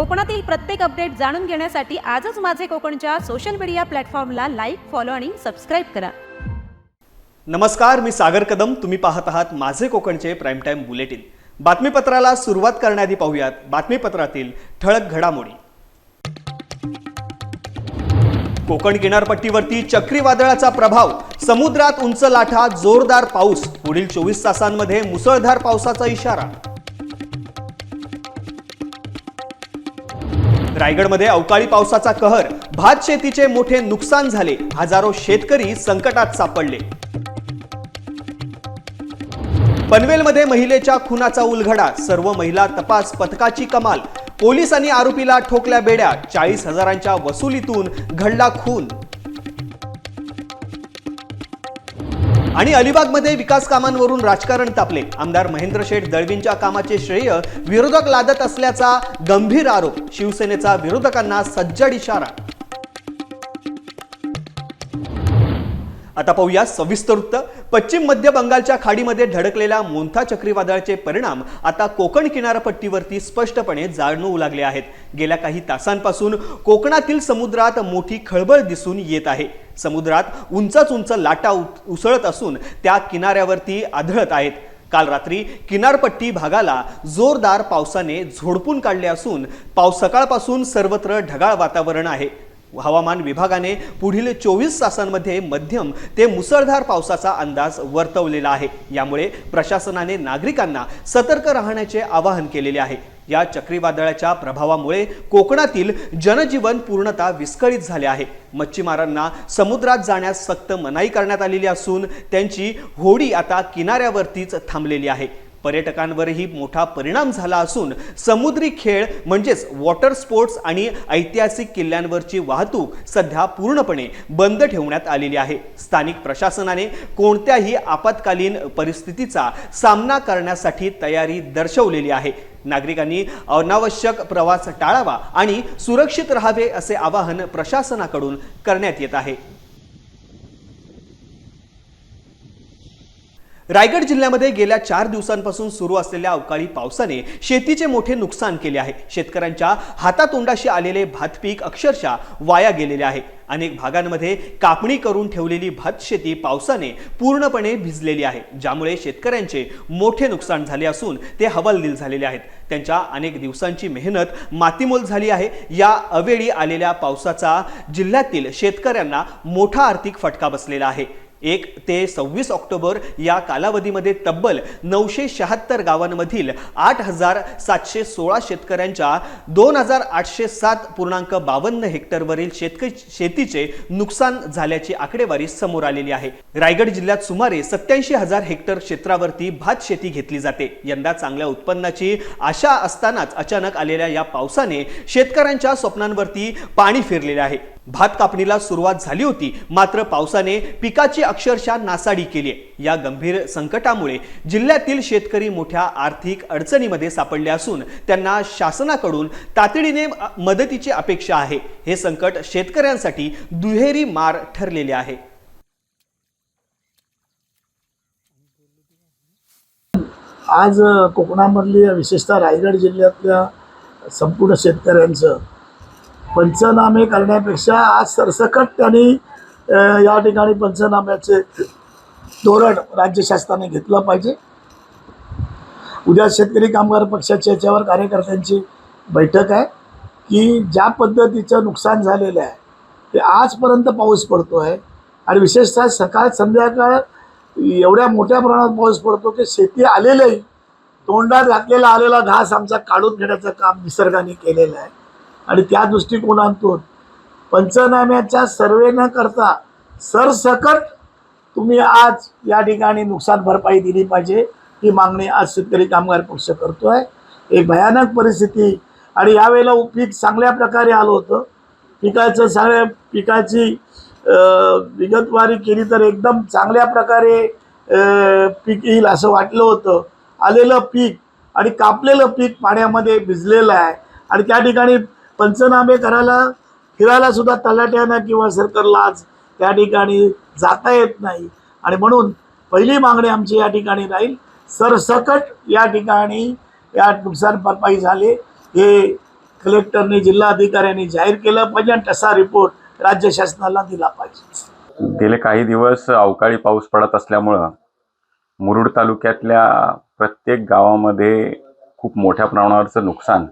कोकणातील प्रत्येक अपडेट जाणून घेण्यासाठी आजच माझे कोकणच्या सोशल मीडिया प्लॅटफॉर्मला लाईक फॉलो आणि सबस्क्राईब करा. नमस्कार मी सागर कदम. तुम्ही पाहत आहात माझे कोकणचे प्राईम टाईम बुलेटिन बातमीपत्राला सुरुवात करण्याआधी पाहूयात बातमीपत्रातील ठळक घडामोडी. कोकण किनारपट्टीवरती चक्रीवादळाचा प्रभाव समुद्रात उंच लाटा जोरदार पाऊस पुढील चोवीस तासांमध्ये मुसळधार पावसाचा इशारा. रायगडमध्ये अवकाळी पावसाचा कहर. भात शेतीचे मोठे नुकसान झाले. हजारो शेतकरी संकटात सापडले. पनवेलमध्ये महिलेच्या खुनाचा उलगडा. सर्व महिला तपास पथकाची कमाल. पोलिसांनी आरोपीला ठोकल्या बेड्या. चाळीस हजारांच्या वसुलीतून घडला खून. आणि अलिबागमध्ये विकास कामांवरून राजकारण तापले. आमदार महेंद्र शेठ दळवींच्या कामाचे श्रेय विरोधक लादत असल्याचा गंभीर आरोप शिवसेनेचा विरोधकांना सज्जड इशारा. आता पाहूया सविस्तर वृत्त. पश्चिम मध्य बंगालच्या खाडीमध्ये धडकलेल्या मोंथा चक्रीवादळाचे परिणाम आता कोकण किनारपट्टीवरती स्पष्टपणे जाणवू लागले आहेत. गेल्या काही तासांपासून कोकणातील समुद्रात मोठी खळबळ दिसून येत आहे. समुद्रात उंचच उंच लाटा उसळत असून त्या किनाऱ्यावरती आढळत आहेत. काल रात्री किनारपट्टी भागाला जोरदार पावसाने झोडपून काढले असून पाऊस सकाळपासून सर्वत्र ढगाळ वातावरण आहे. हवामान विभागाने पुढील चोवीस तासांमध्ये मध्यम ते मुसळधार पावसाचा अंदाज वर्तवलेला आहे. यामुळे प्रशासनाने नागरिकांना सतर्क राहण्याचे आवाहन केलेले आहे. या चक्रीवादळाच्या प्रभावामुळे कोकणातील जनजीवन पूर्णतः विस्कळीत झाले आहे. मच्छीमारांना समुद्रात जाण्यास सक्त मनाई करण्यात आलेली असून त्यांची होडी आता किनाऱ्यावरतीच थांबलेली आहे. पर्यटकांवरही मोठा परिणाम झाला असून समुद्री खेळ म्हणजेच वॉटर स्पोर्ट्स आणि ऐतिहासिक किल्ल्यांवरची वाहतूक सध्या पूर्णपणे बंद ठेवण्यात आलेली आहे. स्थानिक प्रशासनाने कोणत्याही आपत्कालीन परिस्थितीचा सामना करण्यासाठी तयारी दर्शवलेली आहे. नागरिकांनी अनावश्यक प्रवास टाळावा आणि सुरक्षित राहावे असे आवाहन प्रशासनाकडून करण्यात येत आहे. रायगड जिल्ह्यामध्ये गेल्या चार दिवसांपासून सुरू असलेल्या अवकाळी पावसाने शेतीचे मोठे नुकसान केले आहे. शेतकऱ्यांच्या हातातोंडाशी आलेले भात पीक अक्षरशः वाया गेलेले आहे. अनेक भागांमध्ये कापणी करून ठेवलेली भात शेती पावसाने पूर्णपणे भिजलेली आहे ज्यामुळे शेतकऱ्यांचे मोठे नुकसान झाले असून ते हवालदिल झालेले आहेत. त्यांच्या अनेक दिवसांची मेहनत मातीमोल झाली आहे. या अवेळी आलेल्या पावसाचा जिल्ह्यातील शेतकऱ्यांना मोठा आर्थिक फटका बसलेला आहे. एक ते सव्वीस ऑक्टोबर या कालावधीमध्ये तब्बल नऊशे शहात्तर गावांमधील आठ हजार सातशे सोळा शेतकऱ्यांच्या दोन हजार आठशे सात पूर्णांक बावन्न हेक्टरवरील शेतक शेतीचे नुकसान झाल्याची आकडेवारी समोर आलेली आहे. रायगड जिल्ह्यात सुमारे सत्याऐंशी हजार हेक्टर क्षेत्रावरती भात शेती घेतली जाते. यंदा चांगल्या उत्पन्नाची आशा असतानाच अचानक आलेल्या या पावसाने शेतकऱ्यांच्या स्वप्नांवरती पाणी फिरलेले आहे. भात कापणीला सुरुवात झाली होती. मात्र पावसाने पिकाची अक्षरशः नासाडी केली आहे. या गंभीर संकटामुळे जिल्ह्यातील शेतकरी मोठ्या आर्थिक अडचणीमध्ये सापडले असून त्यांना शासनाकडून तातडीने मदतीची अपेक्षा आहे. हे संकट शेतकऱ्यांसाठी दुहेरी मार ठरलेले आहे. आज कोकणामधली कोकणामधल्या विशेषतः रायगड जिल्ह्यातल्या संपूर्ण शेतकऱ्यांचं पंचनामे करण्यापेक्षा आज सरसकट त्यांनी या ठिकाणी पंचनाम्याचे धोरण राज्य शासनाने घेतलं पाहिजे. उद्या शेतकरी कामगार पक्षाच्या याच्यावर कार्यकर्त्यांची बैठक आहे की ज्या पद्धतीचं नुकसान झालेलं आहे ते आजपर्यंत पाऊस पडतो आहे आणि विशेषतः सकाळ संध्याकाळ एवढ्या मोठ्या प्रमाणात पाऊस पडतो की शेती आलेलंही तोंडात घातलेला आलेला घास आमचा काढून घेण्याचं काम निसर्गाने केलेलं आहे. आणि त्या दृष्टिकोनातून पंचनाम्याच्या सर्वे न करता सरसकट तुम्ही आज या ठिकाणी नुकसान भरपाई दिली पाहिजे ही मागणी आज शेतकरी कामगार पक्ष करतो आहे एक भयानक परिस्थिती. आणि यावेळेला पीक चांगल्या प्रकारे आलं होतं. पिकाचं सगळ्या पिकाची विगतवारी केली तर एकदम चांगल्या प्रकारे पीक येईल असं वाटलं होतं. आलेलं पीक आणि कापलेलं पीक पाण्यामध्ये भिजलेलं आहे. आणि त्या ठिकाणी पंचनामे करायला फिरायला सुद्धा तलाट्यांना किंवा सरकारला आज त्या ठिकाणी जाता येत नाही. आणि म्हणून पहिली मागणी आमची या ठिकाणी राहील सरसकट या ठिकाणी या नुकसान भरपाई झाले. हे कलेक्टरने जिल्हाधिकाऱ्यांनी जाहीर केलं. पाहिजे आणि तसा रिपोर्ट राज्य शासनाला दिला पाहिजे. गेले काही दिवस अवकाळी पाऊस पडत असल्यामुळं मुरुड तालुक्यातल्या प्रत्येक गावामध्ये खूप मोठ्या प्रमाणावरचं नुकसान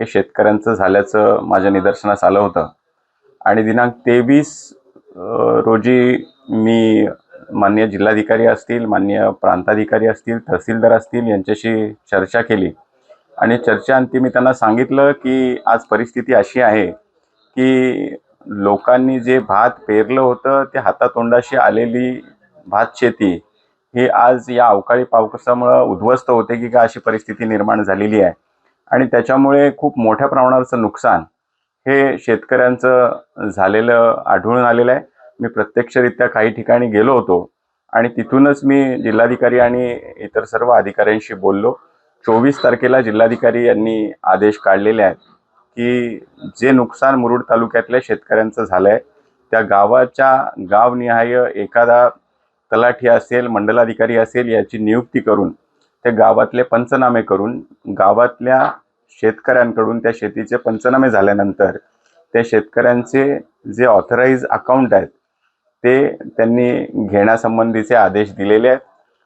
हे शेतकऱ्यांचं झाल्याचं माझ्या निदर्शनास आलं होतं. आणि दिनांक तेवीस रोजी मी मान्य जिल्हाधिकारी असतील मान्य प्रांताधिकारी असतील तहसीलदार असतील यांच्याशी चर्चा केली. आणि चर्चेअंती मी त्यांना सांगितलं की आज परिस्थिती अशी आहे की लोकांनी जे भात पेरलं होतं ते हातातोंडाशी आलेली भात शेती ही आज या अवकाळी पावसामुळं उद्ध्वस्त होते की का अशी परिस्थिती निर्माण झालेली आहे. आणि त्याच्यामुळे खूप मोठ्या प्रमाणावरचं नुकसान हे शेतकऱ्यांचं झालेलं आढळून आलेलं आहे. मी प्रत्यक्षरित्या काही ठिकाणी गेलो होतो आणि तिथूनच मी जिल्हाधिकारी आणि इतर सर्व अधिकाऱ्यांशी बोललो. चोवीस तारखेला जिल्हाधिकारी यांनी आदेश काढलेले आहेत की जे नुकसान मुरुड तालुक्यातल्या शेतकऱ्यांचं झालं आहे त्या गावाच्या गावनिहाय एखादा तलाठी असेल मंडलाधिकारी असेल याची नियुक्ती करून ते गावातले पंचनामे करून गावातल्या शेतकऱ्यांकडून त्या शेतीचे पंचनामे झाल्यानंतर त्या शेतकऱ्यांचे जे ऑथराईज अकाउंट आहेत ते त्यांनी घेण्यासंबंधीचे आदेश दिलेले आहेत.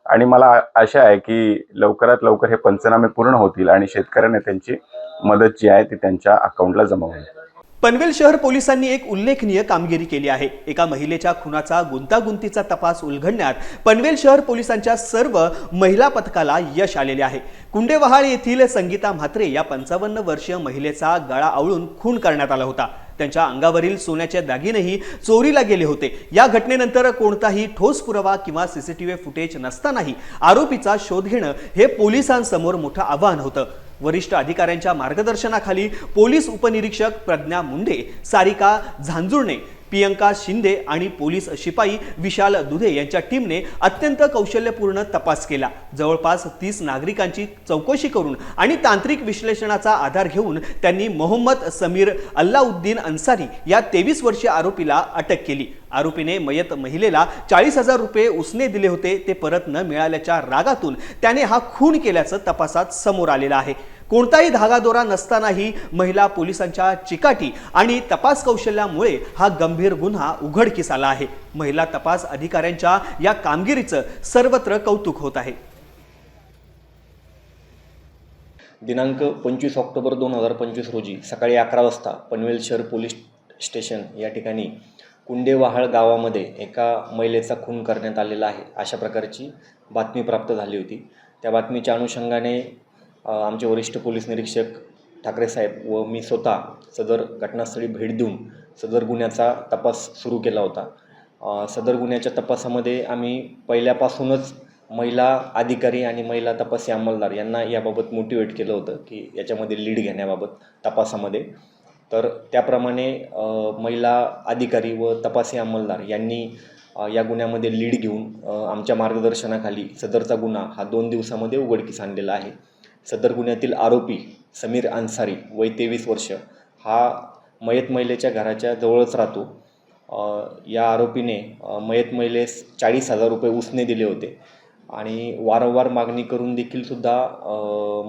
आणि मला आशा आहे की लवकरात लवकर हे पंचनामे पूर्ण होतील आणि शेतकऱ्यांना त्यांची मदत जी आहे ती त्यांच्या अकाउंटला जमा होईल. पनवेल शहर पोलिसांनी एक उल्लेखनीय कामगिरी केली आहे. एका महिलेच्या खुनाचा गुंतागुंतीचा तपास उलगडण्यात पनवेल शहर पोलिसांच्या सर्व महिला पथकाला यश आलेले आहे. कुंडेवहाळ येथील संगीता म्हात्रे या पंचावन्न वर्षीय महिलेचा गळा आवळून खून करण्यात आला होता. त्यांच्या अंगावरील सोन्याचे दागिनेही चोरीला गेले होते. या घटनेनंतर कोणताही ठोस पुरावा किंवा सीसीटीव्ही फुटेज नसतानाही आरोपीचा शोध घेणं हे पोलिसांसमोर मोठं आव्हान होतं. वरिष्ठ अधिकाऱ्यांच्या मार्गदर्शनाखाली पोलीस उपनिरीक्षक प्रज्ञा मुंडे सारिका झांजुर्णे प्रियंका शिंदे आणि पोलीस शिपाई विशाल दुधे यांच्या टीमने अत्यंत कौशल्यपूर्ण तपास केला. जवळपास तीस नागरिकांची चौकशी करून आणि तांत्रिक विश्लेषणाचा आधार घेऊन त्यांनी मोहम्मद समीर अल्लाउद्दीन अन्सारी या तेवीस वर्षीय आरोपीला अटक केली. आरोपीने मयत महिलेला चाळीस हजार रुपये उसने दिले होते ते परत न मिळाल्याच्या रागातून त्याने हा खून केल्याचं तपासात समोर आलेलं आहे. कोणताही धागादोरा नसतानाही महिला पोलिसांच्या चिकाटी आणि तपास कौशल्यामुळे हा गंभीर गुन्हा उघडकीस आला आहे. महिला तपास अधिकाऱ्यांच्या या कामगिरीचं सर्वत्र कौतुक होत आहे. दिनांक पंचवीस ऑक्टोबर दोन हजार पंचवीस रोजी सकाळी अकरा वाजता पनवेल शहर पोलीस स्टेशन या ठिकाणी कुंडेवाहाळ गावामध्ये एका महिलेचा खून करण्यात आलेला आहे. अशा प्रकारची बातमी प्राप्त झाली होती. त्या बातमीच्या अनुषंगाने आमचे वरिष्ठ पोलीस निरीक्षक ठाकरे साहेब व मी स्वतः सदर घटनास्थळी भेट देऊन सदर गुन्ह्याचा तपास सुरू केला होता. सदर गुन्ह्याच्या तपासामध्ये आम्ही पहिल्यापासूनच महिला अधिकारी आणि महिला तपासी अंमलदार यांना याबाबत मोटिवेट केलं होतं की याच्यामध्ये लीड घेण्याबाबत तपासामध्ये. तर त्याप्रमाणे महिला अधिकारी व तपासी अंमलदार यांनी या गुन्ह्यामध्ये लीड घेऊन आमच्या मार्गदर्शनाखाली सदरचा गुन्हा हा दोन दिवसामध्ये उघडकीस आणलेला आहे. सदर गुन्ह्यातील आरोपी समीर अन्सारी वय तेवीस वर्ष. हा मयत महिलेच्या घराच्या जवळच राहतो. या आरोपीने मयत महिलेस चाळीस हजार रुपये उसने दिले होते. आणि वारंवार मागणी करून देखील सुद्धा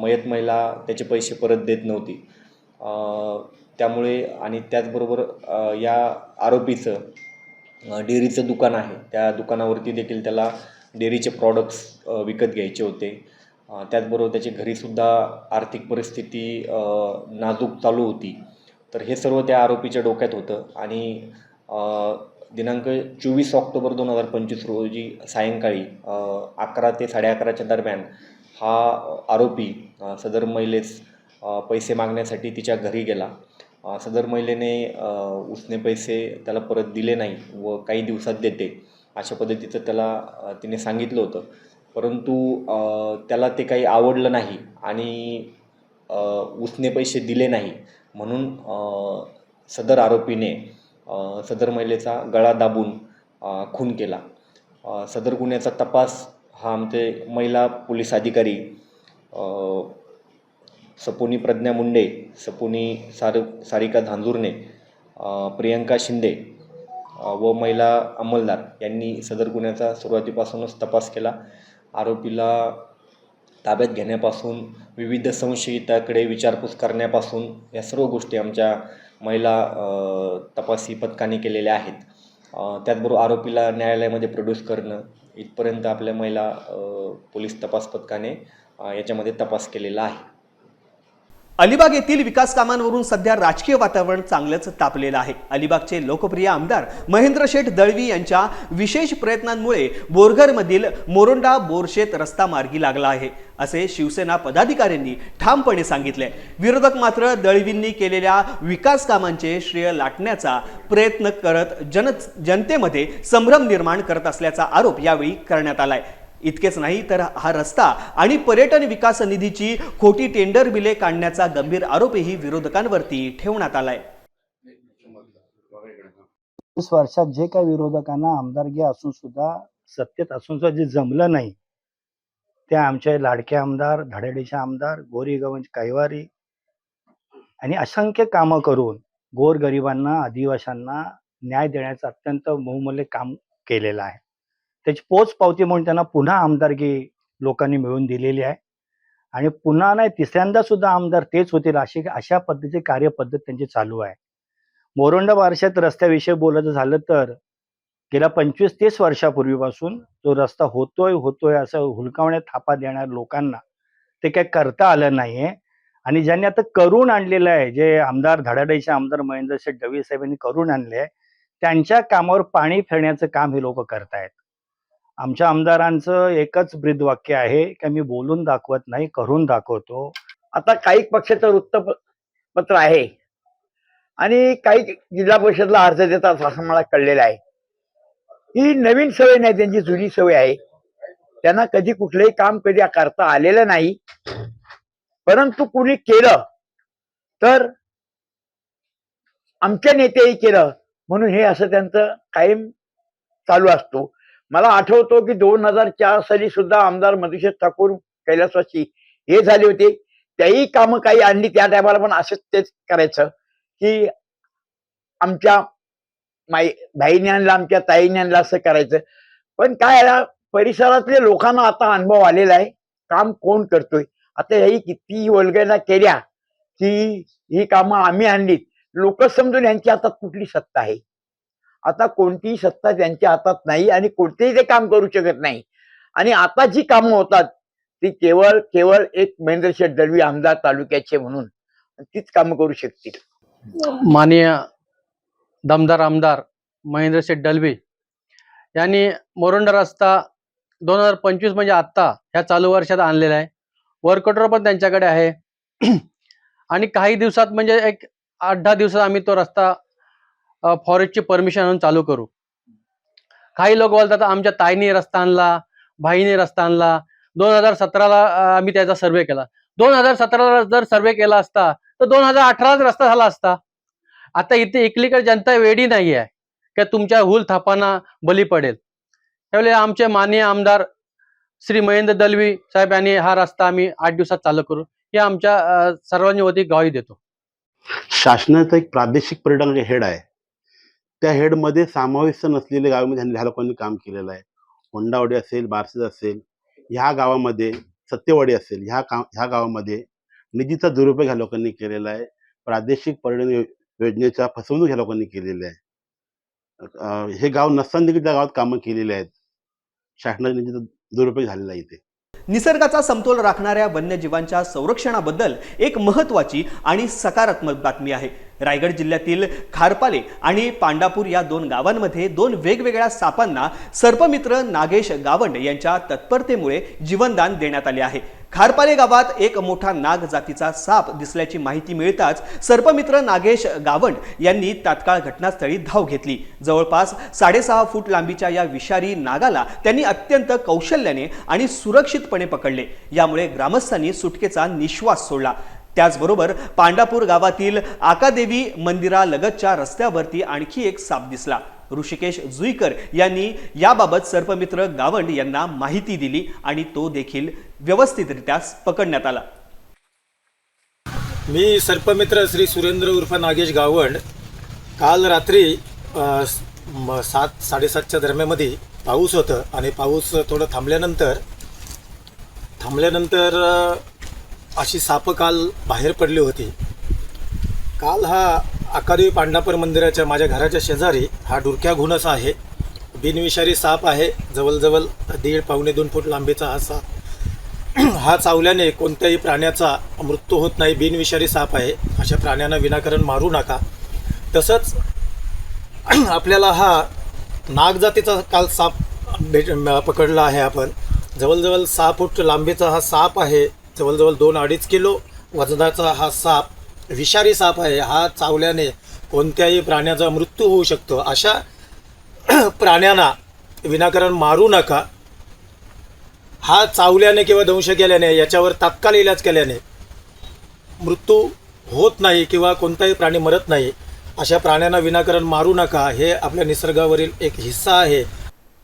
मयत महिला त्याचे पैसे परत देत नव्हती. त्यामुळे आणि त्याचबरोबर या आरोपीचं डेअरीचं दुकान आहे. त्या दुकानावरती देखील त्याला डेअरीचे प्रॉडक्ट्स विकत घ्यायचे होते. त्याचबरोबर त्याची घरीसुद्धा आर्थिक परिस्थिती नाजूक चालू होती. तर हे सर्व त्या आरोपीच्या डोक्यात होतं आणि दिनांक चोवीस ऑक्टोबर दोन हजार पंचवीस रोजी सायंकाळी अकरा ते साडे अकराच्या दरम्यान हा आरोपी सदर महिलेस पैसे मागण्यासाठी तिच्या घरी गेला. सदर महिलेने उसने पैसे त्याला परत दिले नाही व काही दिवसात देते अशा पद्धतीचं त्याला तिने सांगितलं होतं. परंतु त्याला ते काही आवडलं नाही आणि उसने पैसे दिले नाही. म्हणून सदर आरोपीने सदर महिलेचा गळा दाबून खून केला. सदर गुन्ह्याचा तपास हा आमचे महिला पोलीस अधिकारी सपोनी प्रज्ञा मुंडे सपोनी सार सारिका धांजूरने प्रियंका शिंदे व महिला अंमलदार यांनी सदर गुन्ह्याचा सुरुवातीपासूनच तपास केला. आरोपीला ताब्यात घेण्यापासून विविध संशयिताकडे विचारपूस करण्यापासून या सर्व गोष्टी आमच्या महिला तपासी पथकाने केलेल्या आहेत. त्याचबरोबर आरोपीला न्यायालयामध्ये प्रोड्यूस करणं इथपर्यंत आपल्या महिला पोलीस तपास पथकाने याच्यामध्ये तपास केलेला आहे. अलिबाग येथील विकास कामांवरून सध्या राजकीय वातावरण चांगलंच तापलेलं आहे. अलिबागचे लोकप्रिय आमदार महेंद्र शेठ दळवी यांच्या विशेष प्रयत्नांमुळे बोरघरमधील मोरोंडा बोरशेत रस्ता मार्गी लागला आहे. असे शिवसेना पदाधिकाऱ्यांनी ठामपणे सांगितले. विरोधक मात्र दळवींनी केलेल्या विकास कामांचे श्रेय लाटण्याचा प्रयत्न करत जन जनतेमध्ये संभ्रम निर्माण करत असल्याचा आरोप यावेळी करण्यात आलाय. इतकेच नाही तर हा रस्ता आणि पर्यटन विकास निधीची खोटी टेंडर बिले काढण्याचा गंभीर आरोपही विरोधकांवरती ठेवण्यात आलाय. वीस वर्षात जे काही विरोधकांना आमदारकी असून सुद्धा सत्तेत असून सुद्धा जे जमलं नाही ते आमचे लाडके आमदार धडाडीचे आमदार गोरीगवंज कैवारी आणि असंख्य कामं करून गोरगरिबांना आदिवाशांना न्याय देण्याचं अत्यंत बहुमूल्य काम केलेलं आहे. त्याची पोच पावती म्हणून त्यांना पुन्हा आमदारकी लोकांनी मिळवून दिलेली आहे. आणि पुन्हा नाही तिसऱ्यांदा सुद्धा आमदार तेच होतील अशी अशा पद्धतीची कार्यपद्धत त्यांची चालू आहे. मोरोंडा वारशात रस्त्याविषयी बोलायचं झालं तर गेल्या पंचवीस तीस वर्षापूर्वीपासून जो रस्ता होतोय होतोय असं हुलकावण्यात थापा देणाऱ्या लोकांना ते काय करता आलं नाहीये. आणि ज्यांनी आता करून आणलेलं आहे जे आमदार धडाडीचे आमदार महेंद्र शेठ डवी साहेबांनी करून आणले आहे त्यांच्या कामावर पाणी फिरण्याचं काम हे लोक करतायत. आमच्या आमदारांचं एकच ब्रीदवाक्य आहे की मी बोलून दाखवत नाही करून दाखवतो. आता काही पक्षाचं वृत्तपत्र आहे. आणि काही जिल्हा परिषदला अर्ज देतात असं मला कळलेलं आहे. ही नवीन सवय नाही त्यांची जुनी सवय आहे. त्यांना कधी कुठलंही काम कधी करता आलेलं नाही. परंतु कुणी केलं तर आमच्या नेत्याही केलं म्हणून हे असं त्यांचं कायम चालू असतो. मला आठवतो की दोन हजार चार साली सुद्धा आमदार मधुशेठ ठाकूर कैलासवासी हे झाले होते. त्याही कामं काही आणली त्या टायमाला पण असंच तेच करायचं की आमच्या माई भाईने आमच्या ताईने असं करायचं. पण काय परिसरातल्या लोकांना आता अनुभव आलेला आहे काम कोण करतोय? आता ह्याही किती वल्गना केल्या की ही कामं आम्ही आणलीत. लोक समजून यांची आता कुठली सत्ता आहे? आता कोणतीही सत्ता त्यांच्या हातात नाही आणि कोणतेही ते काम करू शकत नाही. आणि आता जी कामं होतात ती केवळ केवळ एक महेंद्र शेठ दळवी आमदार तालुक्याचे म्हणून तीच कामं करू शकतील. माननीय दमदार आमदार महेंद्र शेठ डलवी यांनी मोरंडा रस्ता दोन हजार पंचवीस म्हणजे आत्ता ह्या चालू वर्षात आणलेला आहे. वर्कटर पण त्यांच्याकडे आहे. आणि काही दिवसात म्हणजे एक आठ दहा दिवसात आम्ही तो रस्ता फॉरेस्टची परमिशन आणून चालू करू. काही लोक बोलतात आमच्या ताईने रस्ता आणला भाईने रस्ता आणला. दोन हजार सतराला आम्ही त्याचा सर्वे केला. दोन हजार सतराला जर सर्वे केला असता तर दोन हजार अठराच रस्ता झाला असता. आता इथे एकलीकडे जनता वेडी नाही आहे. की तुमच्या हुल थापांना बली पडेल? त्यावेळी आमचे माननीय आमदार श्री महेंद्र दलवी साहेब यांनी हा रस्ता आम्ही आठ दिवसात चालू करू. हे आमच्या सर्वांनी वती गावी देतो. शासनाचं एक प्रादेशिक पर्यटन हेड आहे. त्या हेडमध्ये समाविष्ट नसलेल्या गावामध्ये ह्या लोकांनी काम केलेलं आहे. होंडावडी असेल बारसेज असेल ह्या गावामध्ये सत्यवाडी असेल ह्या का ह्या गावामध्ये निधीचा दुरुपयोग ह्या लोकांनी केलेला आहे. प्रादेशिक पर्यटन योजनेचा योजनेच्या फसवणूक ह्या लोकांनी केलेली आहे. हे गाव नसताना देखील त्या गावात कामं केलेली आहेत. शासनाच्या निधीचा दुरुपयोग झालेला आहे इथे. निसर्गाचा समतोल राखणाऱ्या वन्यजीवांच्या संरक्षणाबद्दल एक महत्त्वाची आणि सकारात्मक बातमी आहे. रायगड जिल्ह्यातील खारपाले आणि पांडापूर या दोन गावांमध्ये दोन वेगवेगळ्या सापांना सर्पमित्र नागेश गावंड यांच्या तत्परतेमुळे जीवनदान देण्यात आले आहे. खारपाले गावात एक मोठा नाग जातीचा साप दिसल्याची माहिती मिळताच सर्पमित्र नागेश गावंड यांनी तात्काळ घटनास्थळी धाव घेतली. जवळपास साडेसहा फूट लांबीच्या या विषारी नागाला त्यांनी अत्यंत कौशल्याने आणि सुरक्षितपणे पकडले. यामुळे ग्रामस्थांनी सुटकेचा निश्वास सोडला. त्याचबरोबर पांडापूर गावातील आकादेवी मंदिरालगतच्या रस्त्यावरती आणखी एक साप दिसला. ऋषिकेश जुईकर यांनी याबाबत सर्पमित्र गावंड यांना माहिती दिली आणि तो देखील व्यवस्थितरित्या पकडण्यात आला. मी सर्पमित्र श्री सुरेंद्र उर्फ नागेश गावंड काल रात्री सात साडेसातच्या दरम्यामध्ये पाऊस होतं आणि पाऊस थोडं थांबल्यानंतर थांबल्यानंतर अशी सापं काल बाहेर पडली होती. काल हा अकादेवी पांडापर मंदिराच्या माझ्या घराच्या शेजारी हा डुरक्या घुणस आहे. बिनविषारी साप आहे. जवळजवळ दीड पावणे दोन फूट लांबीचा हा साप हा चावल्याने कोणत्याही प्राण्याचा मृत्यू होत नाही. बिनविषारी साप आहे. अशा प्राण्यांना विनाकारण मारू नका. तसंच आपल्याला हा नागजातीचा काल साप भेट पकडला आहे आपण. जवळजवळ सहा फूट लांबीचा हा साप आहे. जवळजवळ दोन अडीच किलो वजनाचा हा साप विषारी साप आहे हा चावल्याने कोणत्याही प्राण्याचा मृत्यू होऊ शकतो. अशा प्राण्यांना विनाकारण मारू नका. हा चावल्याने किंवा दंश केल्याने याच्यावर तात्काळ इलाज केल्याने मृत्यू होत नाही किंवा कोणताही प्राणी मरत नाही. अशा प्राण्यांना विनाकारण मारू नका. हे आपल्या निसर्गावरील एक हिस्सा आहे.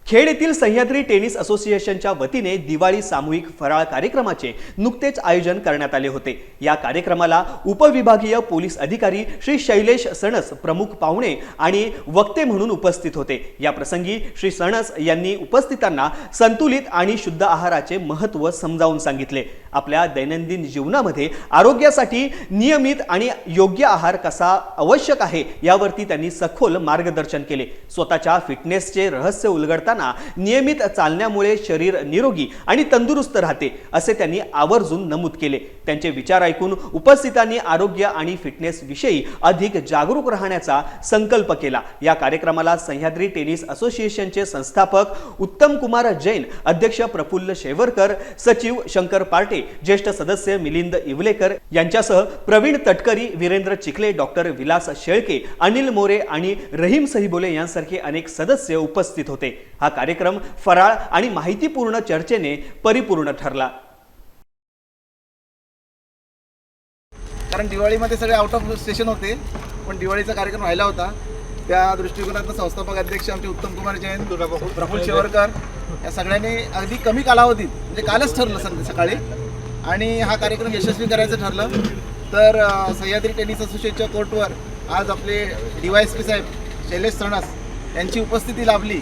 खेड येथील सह्याद्री टेनिस असोसिएशनच्या वतीने दिवाळी सामूहिक फराळ कार्यक्रमाचे नुकतेच आयोजन करण्यात आले होते. या कार्यक्रमाला उपविभागीय पोलीस अधिकारी श्री शैलेश सणस प्रमुख पाहुणे आणि वक्ते म्हणून उपस्थित होते. या प्रसंगी श्री सणस यांनी उपस्थितांना संतुलित आणि शुद्ध आहाराचे महत्त्व समजावून सांगितले. आपल्या दैनंदिन जीवनामध्ये आरोग्यासाठी नियमित आणि योग्य आहार कसा आवश्यक आहे यावरती त्यांनी सखोल मार्गदर्शन केले. स्वतःच्या फिटनेसचे रहस्य असताना नियमित चालण्यामुळे शरीर निरोगी आणि तंदुरुस्त राहते असे त्यांनी आवर्जून नमूद केले. त्यांचे विचार ऐकून उपस्थितांनी आरोग्य आणि फिटनेस विषयी अधिक जागरूक राहण्याचा संकल्प केला. या कार्यक्रमाला सह्याद्री टेनिस असोसिएशनचे संस्थापक उत्तम कुमार जैन अध्यक्ष प्रफुल्ल शेवरकर सचिव शंकर पार्टे ज्येष्ठ सदस्य मिलिंद इवलेकर यांच्यासह प्रवीण तटकरी वीरेंद्र चिखले डॉक्टर विलास शेळके अनिल मोरे आणि रहीम सहिबोले यांसारखे अनेक सदस्य उपस्थित होते. हा कार्यक्रम फराळ आणि माहितीपूर्ण चर्चेने परिपूर्ण ठरला. कारण दिवाळीमध्ये सगळे आउट ऑफ स्टेशन होते पण दिवाळीचा कार्यक्रम व्हायला होता. त्या दृष्टिकोनातून संस्थापक अध्यक्ष आमचे उत्तम कुमार जैन प्रफुल्ल शेवरकर या सगळ्यांनी अगदी कमी कालावधीत म्हणजे कालच ठरलं सं सकाळी. आणि हा कार्यक्रम यशस्वी करायचं ठरलं. तर सह्याद्री टेनिस असोसिएशनच्या कोर्टवर आज आपले डी वाय एस पी साहेब शैलेश सणस यांची उपस्थिती लाभली.